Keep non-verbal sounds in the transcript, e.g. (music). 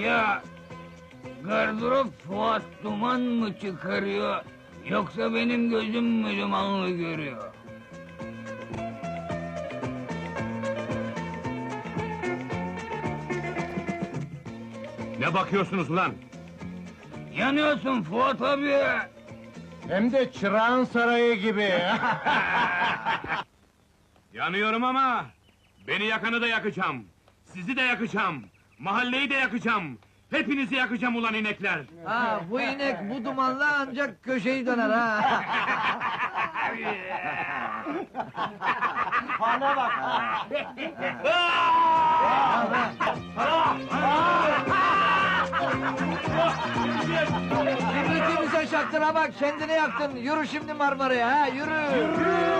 Ya gardırop Fuat duman mı çıkarıyor yoksa benim gözüm mü dumanlı görüyor? Ne bakıyorsunuz ulan? Yanıyorsun Fuat abi. Hem de çırağın sarayı gibi. (laughs) Yanıyorum ama beni yakanı da yakacağım. Sizi de yakacağım. Mahalleyi de yakacağım. Hepinizi yakacağım ulan inekler. Ha bu inek bu dumanla ancak köşeyi döner ha. Kibritimize şaktın ha bak kendini yaktın. Yürü şimdi Marmara'ya ha yürü.